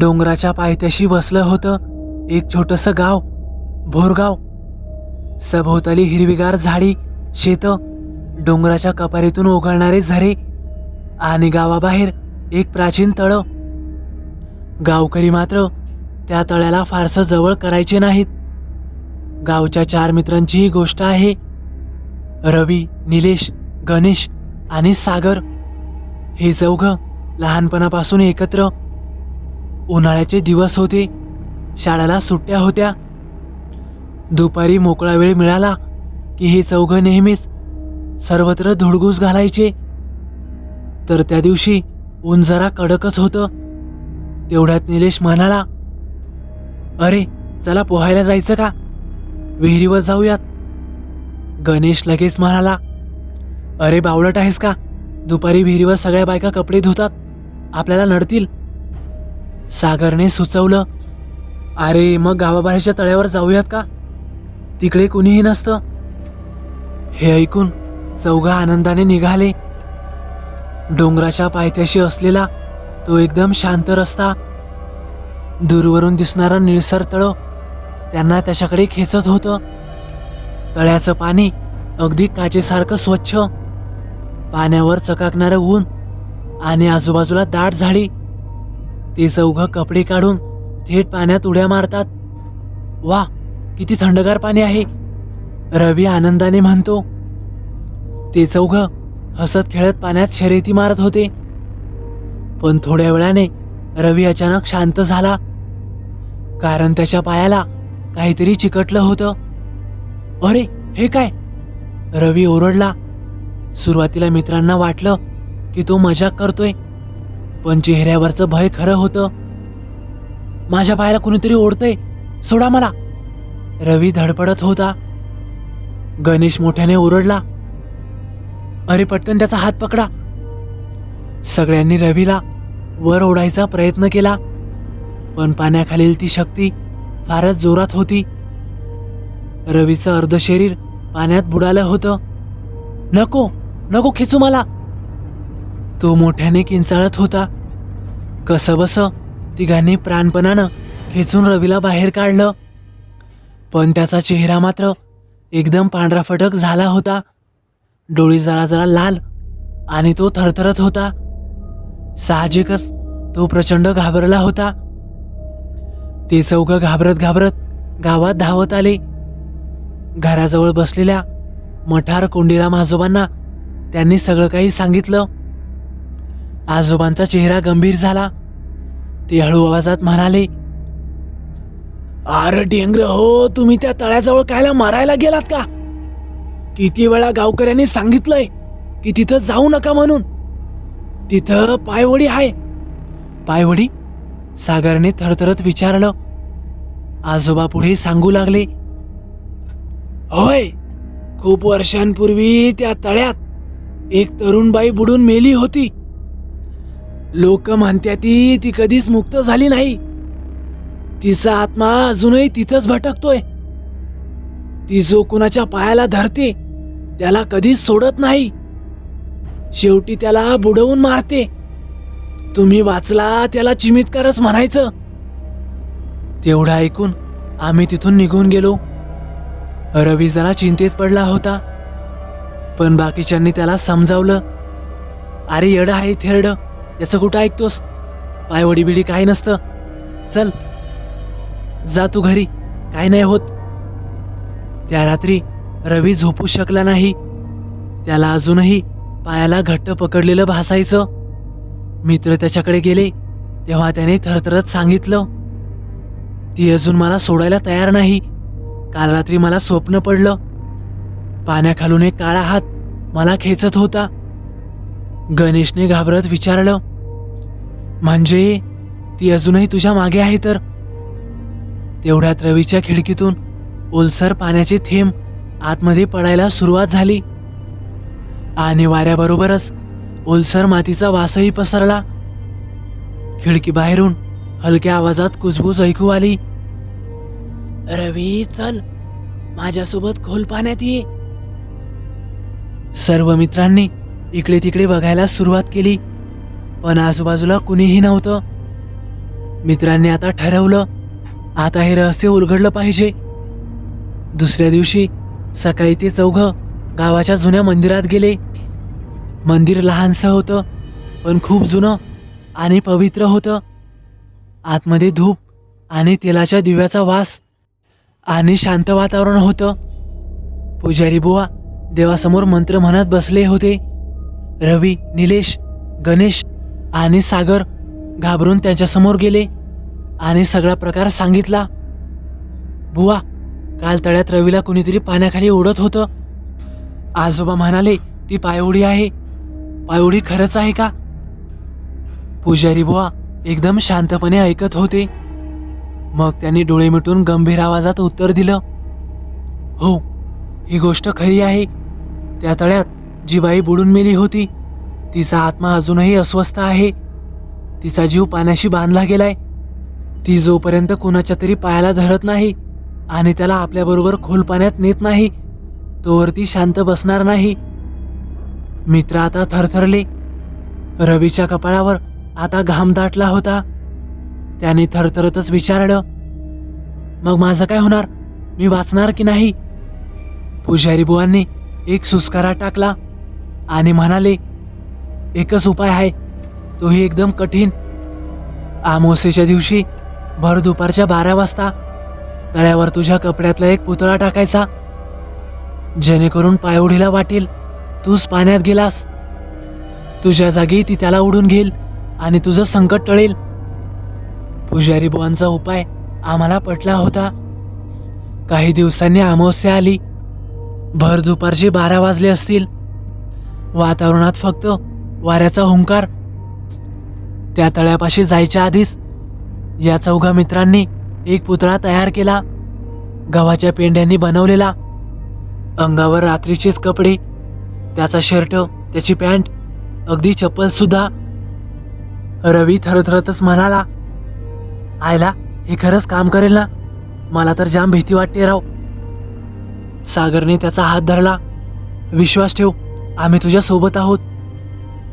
डोंगराच्या पायथ्याशी बसलं होतं एक छोटंसं गाव भोरगाव. सभोवताली हिरवीगार झाडी शेतं डोंगराच्या कपारीतून ओघळणारे झरे आणि गावाबाहेर एक प्राचीन तळं. गावकरी मात्र त्या तळ्याला फारसं जवळ करायचे नाहीत. गावच्या चार मित्रांची ही गोष्ट आहे. रवी निलेश गणेश आणि सागर. हे चौघं लहानपणापासून एकत्र उन्हाळ्याचे दिवस होते. शाळेला सुट्ट्या होत्या. दुपारी मोकळा वेळ मिळाला की हे चौघं नेहमीच सर्वत्र धुडगूस घालायचे. तर त्या दिवशी ऊन जरा कडकच होतं. तेवढ्यात निलेश म्हणाला अरे चला पोहायला जायचं का? विहिरीवर जाऊयात. गणेश लगेच म्हणाला अरे बावळट आहेस का? दुपारी विहिरीवर सगळ्या बायका कपडे धुतात. आपल्याला नडतील. सागरने सुचवलं अरे मग गावाबाहेरच्या तळ्यावर जाऊयात का? तिकडे कुणीही नसतं. हे ऐकून चौघा आनंदाने निघाले. डोंगराच्या पायथ्याशी असलेला तो एकदम शांत रस्ता दूरवरून दिसणारा निळसर तळं त्यांना त्याच्याकडे खेचत होतं. तळ्याचं पाणी अगदी काचेसारखं स्वच्छ पाण्यावर चकाकणारं ऊन आणि आजूबाजूला दाट झाडी. ते चौघं कपडे काढून थेट पाण्यात उड्या मारतात. वा किती थंडगार पाणी आहे रवी आनंदाने म्हणतो. ते चौघं हसत खेळत पाण्यात शर्यती मारत होते. पण थोड्या वेळाने रवी अचानक शांत झाला कारण त्याच्या पायाला काहीतरी चिकटलं होतं. अरे हे काय? रवी ओरडला. सुरुवातीला मित्रांना वाटलं की तो मजाक करतोय. पण चेहऱ्यावरचं भय खरं होतं. माझ्या पायाला कुणीतरी ओढतंय. सोडा मला. रवी धडपडत होता. गणेश मोठ्याने ओरडला. अरे पटकन त्याचा हात पकडा. सगळ्यांनी रवीला वर ओढायचा प्रयत्न केला. पण पाण्याखालील ती शक्ती फारच जोरात होती. रवीचं अर्ध शरीर पाण्यात बुडालं होतं. नको नको खेचू मला. तो मोठ्याने किंचाळत होता. कसंबस तिघांनी प्राणपणानं खेचून रवीला बाहेर काढलं. पण त्याचा चेहरा मात्र एकदम पांढरा फटक झाला होता. डोळी जरा जरा लाल आणि तो थरथरत होता. साहजिकच तो प्रचंड घाबरला होता. ते चौघं घाबरत घाबरत गावात धावत आले. घराजवळ बसलेल्या मठार कोंडीराम आजोबांना त्यांनी सगळं काही सांगितलं. आजोबांचा चेहरा गंभीर झाला. ते हळू आवाजात म्हणाले अरे डेंगर हो तुम्ही त्या तळ्याजवळ कायला मारायला गेलात का? किती वेळा गावकऱ्यांनी सांगितलंय की तिथं जाऊ नका म्हणून. तिथं पायवडी आहे. पायवडी? सागरने थरथरत विचारलं. आजोबा पुढे सांगू लागले होय खूप वर्षांपूर्वी त्या तळ्यात एक तरुणबाई बुडून मेली होती. लोक म्हणत्या ती ती कधीच मुक्त झाली नाही. तिचा आत्मा अजूनही तिथंच भटकतोय. ती जो कुणाच्या पायाला धरते त्याला कधीच सोडत नाही. शेवटी त्याला बुडवून मारते. तुम्ही वाचला त्याला चिमितकारच म्हणायचं. तेवढं ऐकून आम्ही तिथून निघून गेलो. रवी जरा चिंतेत पडला होता पण बाकीच्यांनी त्याला समजावलं. अरे येडं आहे थेरड. याचं कुठं ऐकतोस? पायवडी बिडी काय नसतं. चल. जा तू घरी. काय नाही होत. त्या रात्री रवी झोपू शकला नाही. त्याला अजूनही पायाला घट्ट पकडलेलं भासायचं. मित्र त्याच्याकडे गेले. तेव्हा त्याने थरथरत सांगितलं ती अजून मला सोडायला तयार नाही. काल रात्री मला स्वप्न पडलं. पाण्याखालून एक काळा हात मला खेचत होता. गणेशने घाबरत विचारलं म्हणजे ती अजूनही तुझ्या मागे आहे तर? तेवढ्यात रवीच्या खिडकीतून ओलसर पाण्याचे थेंब आतमध्ये पडायला सुरुवात झाली. आणि वाऱ्याबरोबरच ओलसर मातीचा वासही पसरला. खिडकी बाहेरून हलक्या आवाजात कुजबूज ऐकू आली. रवी चल. माझ्यासोबत खोल पाण्यात ये. सर्व मित्रांनी इकडे तिकडे बघायला सुरुवात केली. पण आजूबाजूला कुणीही नव्हतं. मित्रांनी आता ठरवलं आता हे रहस्य उलगडलं पाहिजे. दुसऱ्या दिवशी सकाळी ते चौघं गावाच्या जुन्या मंदिरात गेले. मंदिर लहानसं होतं पण खूप जुनं आणि पवित्र होतं. आतमध्ये धूप आणि तेलाच्या दिव्याचा वास आणि शांत वातावरण होतं. पुजारी बुवा देवासमोर मंत्र म्हणत बसले होते. रवी निलेश गणेश आणि सागर घाबरून त्यांच्यासमोर गेले आणि सगळा प्रकार सांगितला. बुवा काल तळ्यात रवीला कुणीतरी पाण्याखाली ओढत होतं. आजोबा म्हणाले ती पायउडी आहे. पायउडी खरंच आहे का? पुजारी बुवा एकदम शांतपणे ऐकत होते. मग त्यांनी डोळे मिटून गंभीर आवाजात उत्तर दिलं हो ही गोष्ट खरी आहे. त्या तळ्यात जी बाई बुडून मेली होती. तिचा आत्मा अजूनही अस्वस्थ आहे. तिचा जीव पाण्याशी बांधला गेलाय. ती जोपर्यंत कुणाच्या तरी पायाला धरत नाही आणि त्याला आपल्याबरोबर खोल पाण्यात नेत नाही तोवर ती शांत बसणार नाही. मित्र आता थरथरले. रवीच्या कपाळावर आता घाम दाटला होता. त्याने थरथरतच विचारलं मग माझं काय होणार? मी वाचणार की नाही? पुजारी बुवांनी एक सुस्कारा टाकला आणि म्हणाले एकच उपाय आहे. तोही एकदम कठीण. आमोसेच्या दिवशी भर दुपारच्या बारा वाजता तळ्यावर तुझ्या कपड्यातला एक पुतळा टाकायचा. जेणेकरून पायउडीला वाटेल. तूच पाण्यात गेलास. तुझ्या जागी ती त्याला उडून घेईल आणि तुझं संकट टळेल. पुजारी बुवांचा उपाय आम्हाला पटला होता. काही दिवसांनी अमावस्या आली. भर दुपारचे बारा वाजले असतील. वातावरणात फक्त वाऱ्याचा हुंकार. त्या तळ्यापाशी जायच्या आधीच या चौघा मित्रांनी एक पुतळा तयार केला. गव्हाच्या पेंड्यांनी बनवलेला. अंगावर रात्रीचेच कपडे. त्याचा शर्ट त्याची पॅन्ट अगदी चप्पल सुद्धा. रवी थरथरतच म्हणाला आयला हे खरंच काम करेल ना? मला तर जाम भीती वाटते राव. सागरने त्याचा हात धरला विश्वास ठेव आम्ही तुझ्या सोबत आहोत.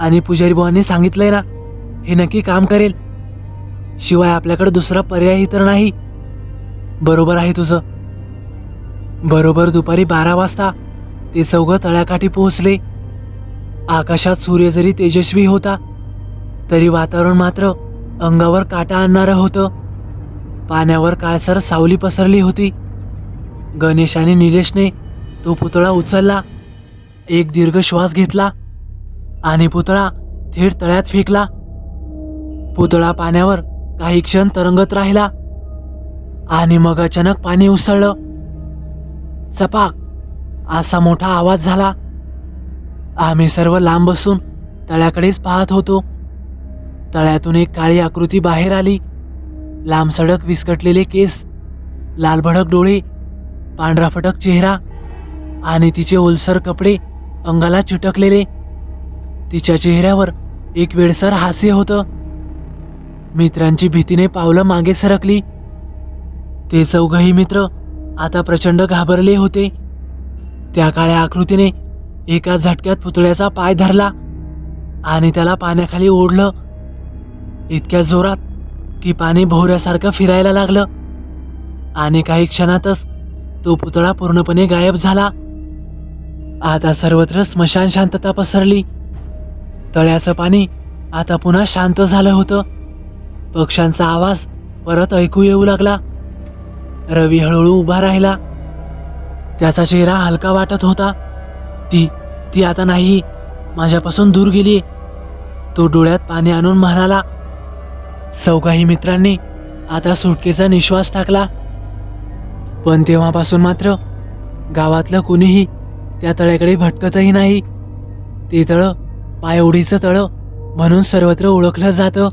आणि पुजारी बुवांनी सांगितलंय ना हे नक्की काम करेल. शिवाय आपल्याकडे दुसरा पर्यायही तर नाही. बरोबर आहे तुझं. बरोबर दुपारी बारा वाजता ते चौघं तळ्याकाठी पोहोचले. आकाशात सूर्य जरी तेजस्वी होता तरी वातावरण मात्र अंगावर काटा आणणारं होतं. पाण्यावर काळसर सावली पसरली होती. गणेश आणि निलेशने तो पुतळा उचलला. एक दीर्घ श्वास घेतला. आणि पुतळा थेट तळ्यात फेकला. पुतळा पाण्यावर काही क्षण तरंगत राहिला आणि मग अचानक पाणी उसळलं. चपाक असा मोठा आवाज झाला. आम्ही सर्व लांब बसून तळ्याकडेच पाहत होतो. तळ्यातून एक काळी आकृती बाहेर आली. लांब सडक विस्कटलेले केस लालभडक डोळे पांढराफटक चेहरा आणि तिचे ओलसर कपडे अंगाला चिटकलेले. तिच्या चेहऱ्यावर एक वेळसर हास्य होतं. मित्रांची भीतीने पावलं मागे सरकली. ते चौघही मित्र आता प्रचंड घाबरले होते. त्या काळ्या आकृतीने एका झटक्यात पुतळ्याचा पाय धरला आणि त्याला पाण्याखाली ओढलं. इतक्या जोरात की पाणी भोवऱ्यासारखं फिरायला लागलं. आणि काही क्षणातच तो पुतळा पूर्णपणे गायब झाला. आता सर्वत्र स्मशान शांतता पसरली. तळ्याचं पाणी आता पुन्हा शांत झालं होतं. पक्ष्यांचा आवाज परत ऐकू येऊ लागला. रवी हळूहळू उभा राहिला. त्याचा चेहरा हलका वाटत होता. ती ती आता नाही माझ्यापासून दूर गेली. तो डोळ्यात पाणी आणून म्हणाला चौघाही मित्रांनी आता सुटकेचा निश्वास टाकला. पण तेव्हापासून मात्र गावातलं कुणीही त्या तळ्याकडे भटकतही नाही. ते तळं पायओढीचं तळं म्हणून सर्वत्र ओळखलं जातं.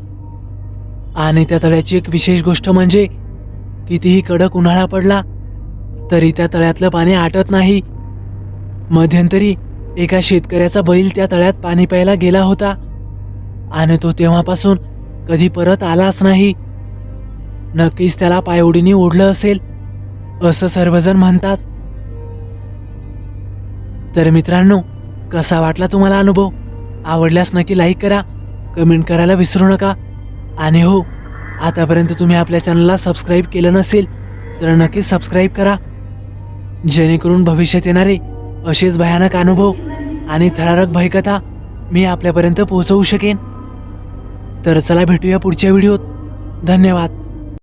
आणि त्या तळ्याची एक विशेष गोष्ट म्हणजे कितीही कडक उन्हाळा पडला तरी त्या तळ्यातलं पाणी आटत नाही. मध्यंतरी एका शेतकऱ्याचा बैल त्या तळ्यात पाणी प्यायला गेला होता. आणि तो तेव्हापासून कधी परत आलाच नाही. नक्कीच त्याला पायओढीने ओढलं असेल असं सर्वजण म्हणतात. तर मित्रांनो कसा वाटला तुम्हाला अनुभव? आवडल्यास नक्की लाईक करा कमेंट करायला विसरू नका. आणि हो आतापर्यंत तुम्ही आपल्या चॅनलला सबस्क्राईब केलं नसेल तर नक्कीच सबस्क्राईब करा. जेणेकरून भविष्यात येणारे असेच भयानक अनुभव आणि थरारक भयकथा मी आपल्यापर्यंत पोहोचवू शकेन. तर चला भेटूया पुढच्या व्हिडिओत. धन्यवाद.